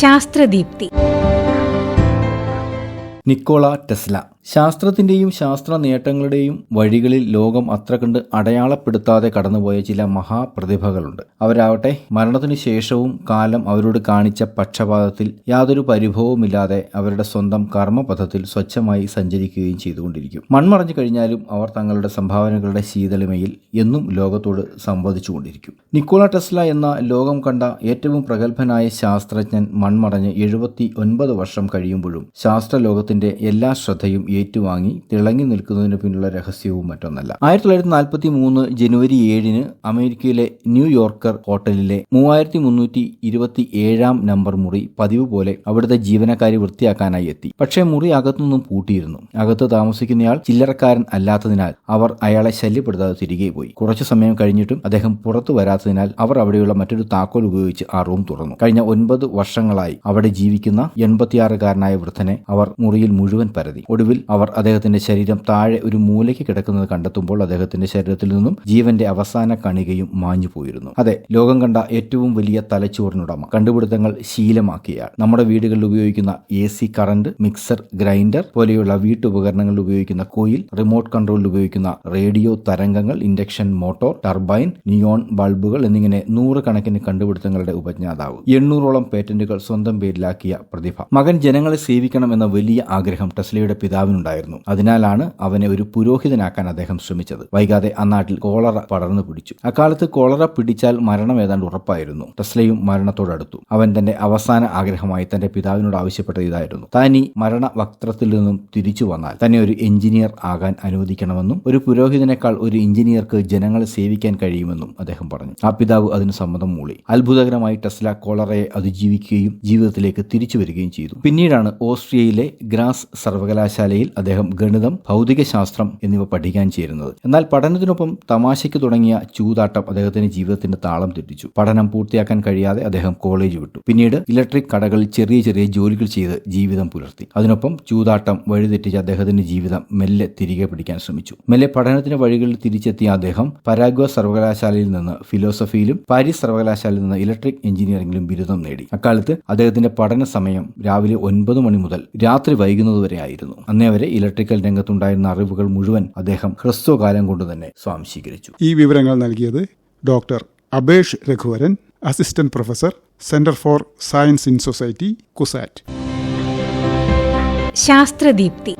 ശാസ്ത്രദീപ്തി. Nikola Tesla. ശാസ്ത്രത്തിന്റെയും ശാസ്ത്ര നേട്ടങ്ങളുടെയും വഴികളിൽ ലോകം അത്ര കണ്ട് അടയാളപ്പെടുത്താതെ കടന്നുപോയ ചില മഹാപ്രതിഭകളുണ്ട്. അവരാവട്ടെ മരണത്തിനു ശേഷവും കാലം അവരോട് കാണിച്ച പക്ഷപാതത്തിൽ യാതൊരു പരിഭവവുമില്ലാതെ അവരുടെ സ്വന്തം കർമ്മപഥത്തിൽ സ്വച്ഛമായി സഞ്ചരിക്കുകയും ചെയ്തുകൊണ്ടിരിക്കും. മൺമറഞ്ഞു കഴിഞ്ഞാലും അവർ തങ്ങളുടെ സംഭാവനകളുടെ ശീതളിമയിൽ എന്നും ലോകത്തോട് സംവദിച്ചുകൊണ്ടിരിക്കും. നിക്കോള ടെസ്ല എന്ന ലോകം കണ്ട ഏറ്റവും പ്രഗത്ഭനായ ശാസ്ത്രജ്ഞൻ മൺമറഞ്ഞ് എഴുപത്തി ഒൻപത് വർഷം കഴിയുമ്പോഴും ശാസ്ത്രലോകത്തിന്റെ എല്ലാ ശ്രദ്ധയും ഏറ്റുവാങ്ങി തിളങ്ങി നിൽക്കുന്നതിന് പിന്നിലുള്ള രഹസ്യവും മറ്റൊന്നല്ല. ആയിരത്തി തൊള്ളായിരത്തി നാൽപ്പത്തി മൂന്ന് ജനുവരി ഏഴിന് അമേരിക്കയിലെ ന്യൂയോർക്കർ ഹോട്ടലിലെ മൂവായിരത്തി മുന്നൂറ്റി ഇരുപത്തി ഏഴാം നമ്പർ മുറി പതിവ് പോലെ അവിടുത്തെ ജീവനക്കാരി വൃത്തിയാക്കാനായി എത്തി. പക്ഷേ മുറി അകത്തുനിന്നും പൂട്ടിയിരുന്നു. അകത്ത് താമസിക്കുന്നയാൾ ചില്ലറക്കാരൻ അല്ലാത്തതിനാൽ അവർ അയാളെ ശല്യപ്പെടുത്താതെ തിരികെ പോയി. കുറച്ചു സമയം കഴിഞ്ഞിട്ടും അദ്ദേഹം പുറത്തു വരാത്തതിനാൽ അവർ അവിടെയുള്ള മറ്റൊരു താക്കോൽ ഉപയോഗിച്ച് ആ റൂം തുറന്നു. കഴിഞ്ഞ ഒൻപത് വർഷങ്ങളായി അവിടെ ജീവിക്കുന്ന എൺപത്തിയാറുകാരനായ വൃദ്ധനെ അവർ മുറിയിൽ മുഴുവൻ പരതി. ഒടുവിൽ അവർ അദ്ദേഹത്തിന്റെ ശരീരം താഴെ ഒരു മൂലയ്ക്ക് കിടക്കുന്നത് കണ്ടെത്തുമ്പോൾ അദ്ദേഹത്തിന്റെ ശരീരത്തിൽ നിന്നും ജീവന്റെ അവസാന കണികയും മാഞ്ഞു പോയിരുന്നു. അതെ ലോകം കണ്ട ഏറ്റവും വലിയ തലച്ചോറിനുടമ. കണ്ടുപിടുത്തങ്ങൾ ശീലമാക്കിയാൽ നമ്മുടെ വീടുകളിൽ ഉപയോഗിക്കുന്ന A C current mixer grinder പോലെയുള്ള വീട്ടുപകരണങ്ങളിൽ ഉപയോഗിക്കുന്ന കോയിൽ റിമോട്ട് കൺട്രോളിൽ ഉപയോഗിക്കുന്ന റേഡിയോ തരംഗങ്ങൾ ഇൻഡക്ഷൻ മോട്ടോർ ടർബൈൻ നിയോൺ ബൾബുകൾ എന്നിങ്ങനെ നൂറുകണക്കിന് കണ്ടുപിടുത്തങ്ങളുടെ ഉപജ്ഞാതാവ്. എണ്ണൂറോളം പേറ്റന്റുകൾ സ്വന്തം പേരിലാക്കിയ പ്രതിഭ. മകൻ ജനങ്ങളെ സേവിക്കണം എന്ന വലിയ ആഗ്രഹം ടെസ്ലയുടെ പിതാവിനുണ്ടായിരുന്നു അതിനാലാണ് അവനെ ഒരു പുരോഹിതനാക്കാൻ അദ്ദേഹം ശ്രമിച്ചത്. വൈകാതെ ആ നാട്ടിൽ കോളറ പടർന്നു പിടിച്ചു. അക്കാലത്ത് കോളറ പിടിച്ചാൽ മരണം ഏതാണ്ട് ഉറപ്പായിരുന്നു. ടെസ്ലയും മരണത്തോടടുത്തു. അവൻ തന്റെ അവസാന ആഗ്രഹമായി തന്റെ പിതാവിനോട് ആവശ്യപ്പെട്ടത് ഇതായിരുന്നു. ഈ മരണ വക്ത്രത്തിൽ നിന്നും തിരിച്ചു വന്നാൽ തന്നെ ഒരു എഞ്ചിനീയർ ആകാൻ അനുവദിക്കണമെന്നും ഒരു പുരോഹിതനേക്കാൾ ഒരു എഞ്ചിനീയർക്ക് ജനങ്ങളെ സേവിക്കാൻ കഴിയുമെന്നും അദ്ദേഹം പറഞ്ഞു. ആ പിതാവ് അതിന് സമ്മതം മൂളി. അത്ഭുതകരമായി ടെസ്ല കോളറയെ അതിജീവിക്കുകയും ജീവിതത്തിലേക്ക് തിരിച്ചു വരികയും ചെയ്തു. പിന്നീടാണ് ഓസ്ട്രിയയിലെ ഗ്രാസ് സർവകലാശാലയിൽ അദ്ദേഹം ഗണിതം ഭൗതികശാസ്ത്രം എന്നിവ പഠിക്കാൻ ചേരുന്നത്. എന്നാൽ പഠനത്തിനൊപ്പം തമാശയ്ക്ക് തുടങ്ങിയ ചൂതാട്ടം അദ്ദേഹത്തിന്റെ ജീവിതത്തിന്റെ താളം തെറ്റിച്ചു. പഠനം പൂർത്തിയാക്കാൻ കഴിയാതെ അദ്ദേഹം കോളേജ് വിട്ടു. പിന്നീട് ഇലക്ട്രിക് കടകളിൽ ചെറിയ ചെറിയ ജോലികൾ ചെയ്ത് ജീവിതം പുലർത്തി. അതിനൊപ്പം ചൂതാട്ടം വഴിതെറ്റിച്ച് അദ്ദേഹത്തിന്റെ ജീവിതം മെല്ലെ തിരികെ പിടിക്കാൻ ശ്രമിച്ചു. മെല്ലെ പഠനത്തിന്റെ വഴികളിൽ തിരിച്ചെത്തിയ അദ്ദേഹം പരാഗ്വ സർവകലാശാലയിൽ നിന്ന് ഫിലോസഫിയിലും പാരീസ് സർവകലാശാലയിൽ നിന്ന് ഇലക്ട്രിക് എഞ്ചിനീയറിംഗിലും ബിരുദം നേടി. അക്കാലത്ത് അദ്ദേഹത്തിന്റെ പഠന സമയം രാവിലെ ഒൻപത് മണി മുതൽ രാത്രി വൈകുന്നതുവരെ ആയിരുന്നു. അന്നേ വരെ ഇലക്ട്രിക്കൽ രംഗത്തുണ്ടായിരുന്ന അറിവുകൾ മുഴുവൻ അദ്ദേഹം ഹ്രസ്വകാലം കൊണ്ട് തന്നെ സ്വാംശീകരിച്ചു. ഈ വിവരങ്ങൾ നൽകിയത് doctor Abesh Raghuvaran assistant professor centre for science in society CUSAT. ശാസ്ത്രദീപ്തി.